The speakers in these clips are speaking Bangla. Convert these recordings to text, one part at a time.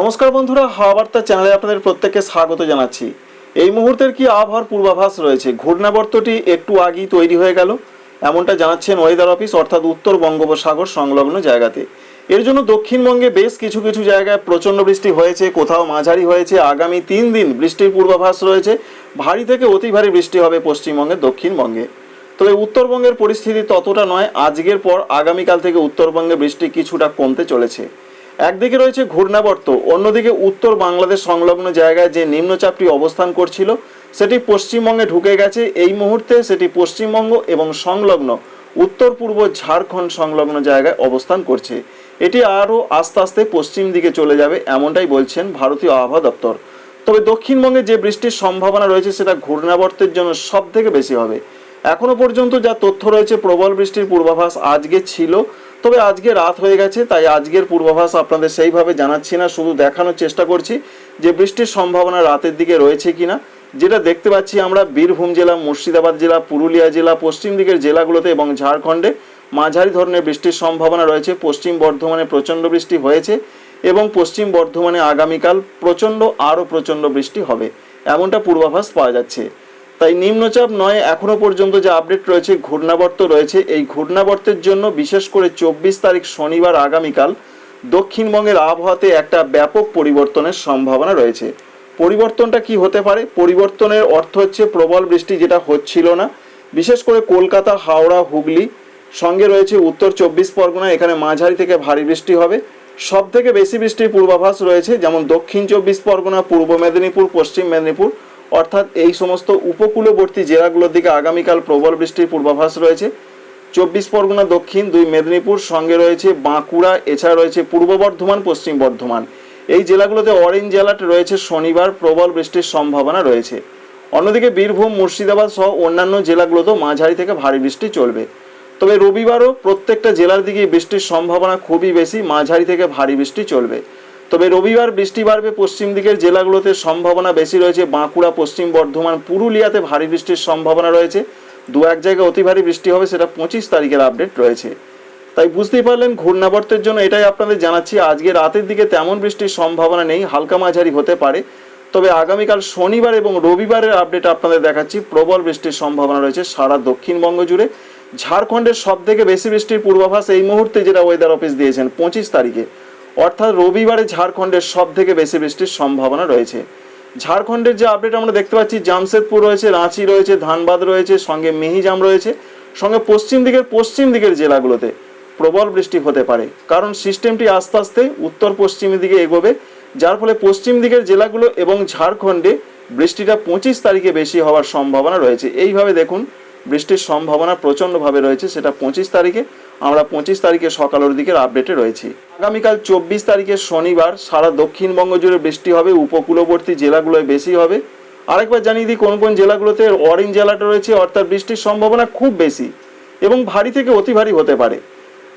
নমস্কার বন্ধুরা হাওয়া বার্তা চ্যানেলে আপনাদের প্রত্যেককে স্বাগত জানাচ্ছি। এই মুহূর্তের কি আবহাওয়ার পূর্বাভাস রয়েছে? ঘূর্ণাবর্তটি একটু আগেই তৈরি হয়ে গেল। এমনটা জানাচ্ছেন ওয়েদার অফিস অর্থাৎ উত্তর বঙ্গোপসাগর সংলগ্ন জায়গাতে। এর জন্য দক্ষিণবঙ্গে বেশ কিছু কিছু জায়গায় প্রচণ্ড বৃষ্টি হয়েছে, কোথাও মাঝারি হয়েছে। আগামী তিন দিন বৃষ্টির পূর্বাভাস রয়েছে। ভারী থেকে অতি ভারী বৃষ্টি হবে পশ্চিমবঙ্গের দক্ষিণবঙ্গে। তবে উত্তরবঙ্গের পরিস্থিতি ততটা নয়, আজকের পর আগামীকাল থেকে উত্তরবঙ্গে বৃষ্টি কিছুটা কমতে চলেছে। একদিকে রয়েছে ঘূর্ণাবর্ত, অন্যদিকে উত্তর বাংলাদেশ সংলগ্ন জায়গায় যে নিম্নচাপটি অবস্থান করছিল, সেটি পশ্চিমবঙ্গে ঢুকে গেছে। এই মুহূর্তে সেটি পশ্চিমবঙ্গ এবং সংলগ্ন, উত্তর পূর্ব ঝাড়খণ্ড সংলগ্ন জায়গায় অবস্থান করছে। এটি আরও আস্তে আস্তে পশ্চিম দিকে চলে যাবে এমনটাই বলছেন ভারতীয় আবহাওয়া দপ্তর। তবে দক্ষিণবঙ্গে যে বৃষ্টির সম্ভাবনা রয়েছে, সেটা ঘূর্ণাবর্তের জন্য সব থেকে বেশি হবে। এখনও পর্যন্ত যা তথ্য রয়েছে, প্রবল বৃষ্টির পূর্বাভাস আজকে ছিল তবে আজকে রাত হয়ে গেছে, তাই আজকের পূর্বাভাস আপনাদের সেইভাবে জানাচ্ছি না, শুধু দেখানোর চেষ্টা করছি যে বৃষ্টির সম্ভাবনা রাতের দিকে রয়েছে কিনা। যেটা দেখতে পাচ্ছি আমরা, বীরভূম জেলা, মুর্শিদাবাদ জেলা, পুরুলিয়া জেলা, পশ্চিম দিকের জেলাগুলোতে এবং ঝাড়খণ্ডে মাঝারি ধরনের বৃষ্টির সম্ভাবনা রয়েছে। পশ্চিম বর্ধমানে প্রচণ্ড বৃষ্টি হয়েছে এবং পশ্চিম বর্ধমানে আগামীকাল প্রচণ্ড, আরও প্রচণ্ড বৃষ্টি হবে। এমনটা পূর্বাভাস পাওয়া যাচ্ছে। তাই নিম্নচাপ নয়, এখনও পর্যন্ত যে আপডেট রয়েছে, ঘূর্ণাবর্ত রয়েছে। এই ঘূর্ণাবর্তের জন্য বিশেষ করে চব্বিশ তারিখ শনিবার আগামীকাল দক্ষিণবঙ্গের আবহাওয়াতে একটা ব্যাপক পরিবর্তনের সম্ভাবনা রয়েছে। পরিবর্তনটা কি হতে পারে? পরিবর্তনের অর্থ হচ্ছে প্রবল বৃষ্টি, যেটা হচ্ছিল না। বিশেষ করে কলকাতা, হাওড়া, হুগলি, সঙ্গে রয়েছে উত্তর চব্বিশ পরগনা, এখানে মাঝারি থেকে ভারী বৃষ্টি হবে। সব থেকে বেশি বৃষ্টির পূর্বাভাস রয়েছে, যেমন দক্ষিণ চব্বিশ পরগনা, পূর্ব মেদিনীপুর, পশ্চিম মেদিনীপুর অর্থাৎ এই সমস্ত উপকূলবর্তী জেলাগুলোর দিকে আগামীকাল প্রবল বৃষ্টির পূর্বাভাস রয়েছে। চব্বিশ পরগনা, দক্ষিণ, দুই মেদিনীপুর সঙ্গে রয়েছে বাঁকুড়া, এছাড়া রয়েছে পূর্ব বর্ধমান, পশ্চিম বর্ধমান। এই জেলাগুলোতে অরেঞ্জ অ্যালার্ট রয়েছে, শনিবার প্রবল বৃষ্টির সম্ভাবনা রয়েছে। অন্যদিকে বীরভূম, মুর্শিদাবাদ সহ অন্যান্য জেলাগুলোতেও মাঝারি থেকে ভারী বৃষ্টি চলবে। তবে রবিবারও প্রত্যেকটা জেলার দিকে বৃষ্টির সম্ভাবনা খুবই বেশি, মাঝারি থেকে ভারী বৃষ্টি চলবে। তবে রবিবার বৃষ্টি বাড়বে পশ্চিম দিকের জেলাগুলোতে, সম্ভাবনা বেশি রয়েছে বাঁকুড়া, পশ্চিম বর্ধমান, পুরুলিয়াতে ভারী বৃষ্টির সম্ভাবনা রয়েছে। দু এক জায়গায় অতি ভারী বৃষ্টি হবে, সেটা পঁচিশ তারিখের আপডেট রয়েছে। তাই বুঝতেই পারলেন, ঘূর্ণাবর্তের জন্য এটাই আপনাদের জানাচ্ছি, আজকে রাতের দিকে তেমন বৃষ্টির সম্ভাবনা নেই, হালকা মাঝারি হতে পারে। তবে আগামীকাল শনিবার এবং রবিবারের আপডেট আপনাদের দেখাচ্ছি, প্রবল বৃষ্টির সম্ভাবনা রয়েছে সারা দক্ষিণবঙ্গ জুড়ে। ঝাড়খণ্ডের সব থেকে বেশি বৃষ্টির পূর্বাভাস এই মুহূর্তে যেটা ওয়েদার অফিস দিয়েছেন, পঁচিশ তারিখে। অর্থাৎ রবিবারে ঝাড়খণ্ডের সব থেকে বেশি বৃষ্টির সম্ভাবনা রয়েছে। ঝাড়খণ্ডের যে আপডেট আমরা দেখতে পাচ্ছি, জামশেদপুর রয়েছে, রাঁচি রয়েছে, ধানবাদ রয়েছে, সঙ্গে মিহিজাম রয়েছে, সঙ্গে পশ্চিম দিকের পশ্চিম দিকের জেলাগুলোতে প্রবল বৃষ্টি হতে পারে। কারণ সিস্টেমটি আস্তে আস্তে উত্তর পশ্চিমের দিকে এগোবে, যার ফলে পশ্চিম দিকের জেলাগুলো এবং ঝাড়খণ্ডে বৃষ্টিটা পঁচিশ তারিখে বেশি হওয়ার সম্ভাবনা রয়েছে। এইভাবে দেখুন বৃষ্টির সম্ভাবনা প্রচণ্ডভাবে রয়েছে, সেটা পঁচিশ তারিখে। আমরা পঁচিশ তারিখে সকালের দিকের আপডেটে রয়েছি। আগামীকাল চব্বিশ তারিখে শনিবার সারা দক্ষিণবঙ্গ জুড়ে বৃষ্টি হবে, উপকূলবর্তী জেলাগুলোয় বেশি হবে। আরেকবার জানিয়ে দিই, কোন কোন জেলাগুলোতে অরেঞ্জ জেলাটা রয়েছে, অর্থাৎ বৃষ্টির সম্ভাবনা খুব বেশি এবং ভারী থেকে অতি ভারী হতে পারে।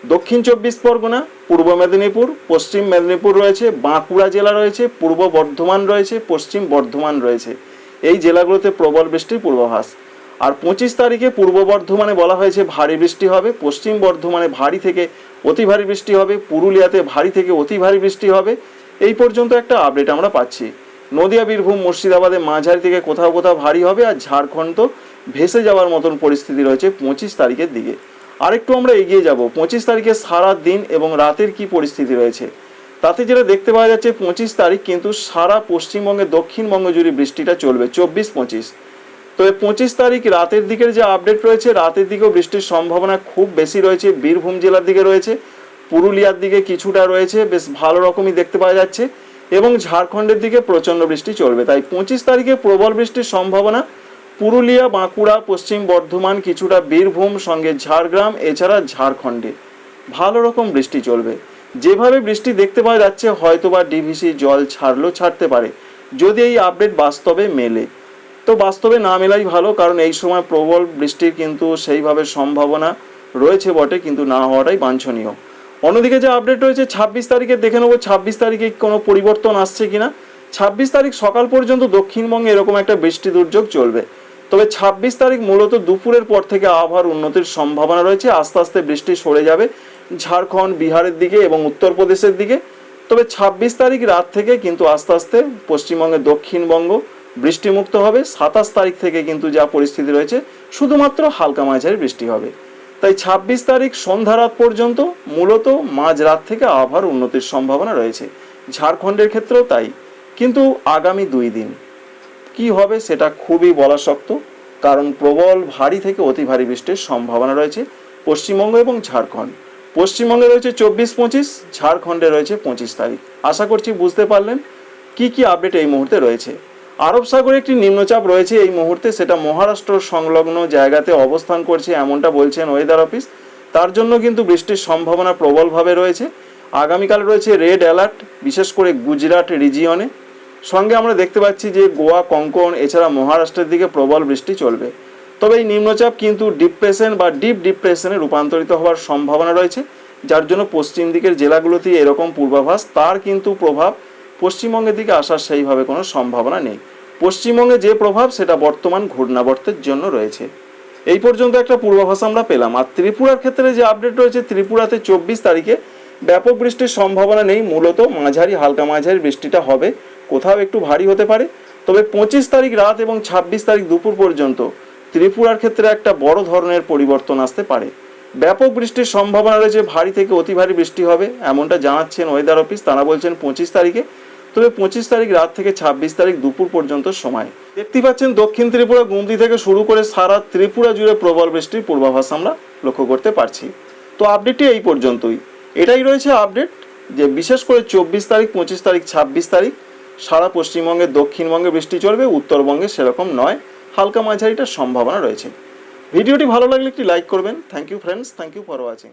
দক্ষিণ চব্বিশ পরগনা, পূর্ব মেদিনীপুর, পশ্চিম মেদিনীপুর রয়েছে, বাঁকুড়া জেলা রয়েছে, পূর্ব বর্ধমান রয়েছে, পশ্চিম বর্ধমান রয়েছে। এই জেলাগুলোতে প্রবল বৃষ্টির পূর্বাভাস। আর পঁচিশ তারিখে পূর্ব বর্ধমানে বলা হয়েছে ভারী বৃষ্টি হবে, পশ্চিম বর্ধমানে ভারী থেকে অতি ভারী বৃষ্টি হবে, পুরুলিয়াতে ভারী থেকে অতি ভারী বৃষ্টি হবে। এই পর্যন্ত একটা আপডেট আমরা পাচ্ছি। নদিয়া, বীরভূম, মুর্শিদাবাদে মাঝারি থেকে কোথাও কোথাও ভারী হবে আর ঝাড়খণ্ড তো ভেসে যাওয়ার মতন পরিস্থিতি রয়েছে পঁচিশ তারিখের দিকে। আরেকটু আমরা এগিয়ে যাব, পঁচিশ তারিখে সারা দিন এবং রাতের কি পরিস্থিতি রয়েছে? তাতে যেটা দেখতে পাওয়া যাচ্ছে, পঁচিশ তারিখ কিন্তু সারা পশ্চিমবঙ্গে দক্ষিণবঙ্গ জুড়ে বৃষ্টিটা চলবে, চব্বিশ পঁচিশ। তবে পঁচিশ তারিখ রাতের দিকের যে আপডেট রয়েছে, রাতের দিকেও বৃষ্টির সম্ভাবনা খুব বেশি রয়েছে। বীরভূম জেলার দিকে রয়েছে, পুরুলিয়ার দিকে কিছুটা রয়েছে, বেশ ভালো রকমই দেখতে পাওয়া যাচ্ছে এবং ঝাড়খণ্ডের দিকে প্রচণ্ড বৃষ্টি চলবে। তাই পঁচিশ তারিখে প্রবল বৃষ্টির সম্ভাবনা, পুরুলিয়া, বাঁকুড়া, পশ্চিম বর্ধমান, কিছুটা বীরভূম, সঙ্গে ঝাড়গ্রাম, এছাড়া ঝাড়খণ্ডে ভালো রকম বৃষ্টি চলবে। যেভাবে বৃষ্টি দেখতে পাওয়া যাচ্ছে, হয়তোবা ডিভিসি জল ছাড়লো, ছাড়তে পারে। যদি এই আপডেট বাস্তবে মেলে। তো বাস্তবে না মেলাই ভালো, কারণ এই সময় প্রবল বৃষ্টির কিন্তু সেইভাবে সম্ভাবনা রয়েছে বটে, কিন্তু না হওয়াটাই বাঞ্ছনীয়। অন্যদিকে যে আপডেট রয়েছে, ছাব্বিশ তারিখে দেখে নেব, ছাব্বিশ তারিখে কোনো পরিবর্তন আসছে কিনা। ছাব্বিশ তারিখ সকাল পর্যন্ত দক্ষিণবঙ্গে এরকম একটা বৃষ্টি দুর্যোগ চলবে। তবে ছাব্বিশ তারিখ মূলত দুপুরের পর থেকে আবহাওয়ার উন্নতির সম্ভাবনা রয়েছে। আস্তে আস্তে বৃষ্টি সরে যাবে ঝাড়খণ্ড, বিহারের দিকে এবং উত্তরপ্রদেশের দিকে। তবে ছাব্বিশ তারিখ রাত থেকে কিন্তু আস্তে আস্তে পশ্চিমবঙ্গের দক্ষিণবঙ্গ বৃষ্টিমুক্ত হবে। সাতাশ তারিখ থেকে কিন্তু যা পরিস্থিতি রয়েছে, শুধুমাত্র হালকা মাঝারি বৃষ্টি হবে। তাই ছাব্বিশ তারিখ সন্ধ্যা রাত পর্যন্ত মূলত মাঝরাত থেকে আবহাওয়ার উন্নতির সম্ভাবনা রয়েছে। ঝাড়খণ্ডের ক্ষেত্রেও তাই। কিন্তু আগামী দুই দিন, কি হবে সেটা খুবই বলা শক্ত, কারণ প্রবল ভারী থেকে অতি ভারী বৃষ্টির সম্ভাবনা রয়েছে পশ্চিমবঙ্গ এবং ঝাড়খণ্ড। পশ্চিমবঙ্গে রয়েছে চব্বিশ পঁচিশ, ঝাড়খণ্ডে রয়েছে পঁচিশ তারিখ। আশা করছি বুঝতে পারলেন কি কি আপডেট এই মুহূর্তে রয়েছে। আরব সাগরে একটি নিম্নচাপ রয়েছে এই মুহূর্তে, সেটা মহারাষ্ট্র সংলগ্ন জায়গাতে অবস্থান করছে এমনটা বলছেন ওয়েদার অফিস তার জন্য কিন্তু বৃষ্টির সম্ভাবনা প্রবলভাবে রয়েছে। আগামীকাল রয়েছে রেড অ্যালার্ট বিশেষ করে গুজরাট রিজিয়নে সঙ্গে আমরা দেখতে পাচ্ছি যে গোয়া, কঙ্কন, এছাড়া মহারাষ্ট্রের দিকে প্রবল বৃষ্টি চলবে। তবে এই নিম্নচাপ কিন্তু ডিপ্রেশন বা ডিপ ডিপ্রেশনে রূপান্তরিত হওয়ার সম্ভাবনা রয়েছে। যার জন্য পশ্চিম দিকের জেলাগুলোতে এরকম পূর্বাভাস। তার কিন্তু প্রভাব পশ্চিমবঙ্গের দিকে আসার সেইভাবে কোনো সম্ভাবনা নেই। পশ্চিমবঙ্গে যে প্রভাব, সেটা বর্তমান ঘূর্ণাবর্তের জন্য রয়েছে। এই পর্যন্ত একটা পূর্বাভাস আমরা পেলাম। আর ত্রিপুরার ক্ষেত্রে যে আপডেট রয়েছে, ত্রিপুরাতে চব্বিশ তারিখে ব্যাপক বৃষ্টির সম্ভাবনা নেই। মূলত মাঝারি, হালকা মাঝারি বৃষ্টিটা হবে। কোথাও একটু ভারী হতে পারে। তবে পঁচিশ তারিখ রাত এবং ছাব্বিশ তারিখ দুপুর পর্যন্ত ত্রিপুরার ক্ষেত্রে একটা বড় ধরনের পরিবর্তন আসতে পারে। ব্যাপক বৃষ্টির সম্ভাবনা রয়েছে। ভারী থেকে অতি ভারী বৃষ্টি হবে। এমনটা জানাচ্ছেন ওয়েদার অফিস তারা বলছেন পঁচিশ তারিখে তবে পঁচিশ তারিখ রাত থেকে ছাব্বিশ তারিখ দুপুর পর্যন্ত সময়। দেখতে পাচ্ছেন দক্ষিণ ত্রিপুরা গুমতি থেকে শুরু করে সারা ত্রিপুরা জুড়ে প্রবল বৃষ্টির পূর্বাভাস আমরা লক্ষ্য করতে পারছি। তো আপডেটটি এই পর্যন্তই। এটাই রয়েছে আপডেট যে বিশেষ করে চব্বিশ তারিখ, পঁচিশ তারিখ, ছাব্বিশ তারিখ সারা পশ্চিমবঙ্গে, দক্ষিণবঙ্গে বৃষ্টি চলবে, উত্তরবঙ্গে সেরকম নয়। হালকা মাঝারিটার সম্ভাবনা রয়েছে। ভিডিওটি ভালো লাগলে একটি লাইক করবেন। Thank you friends thank you for watching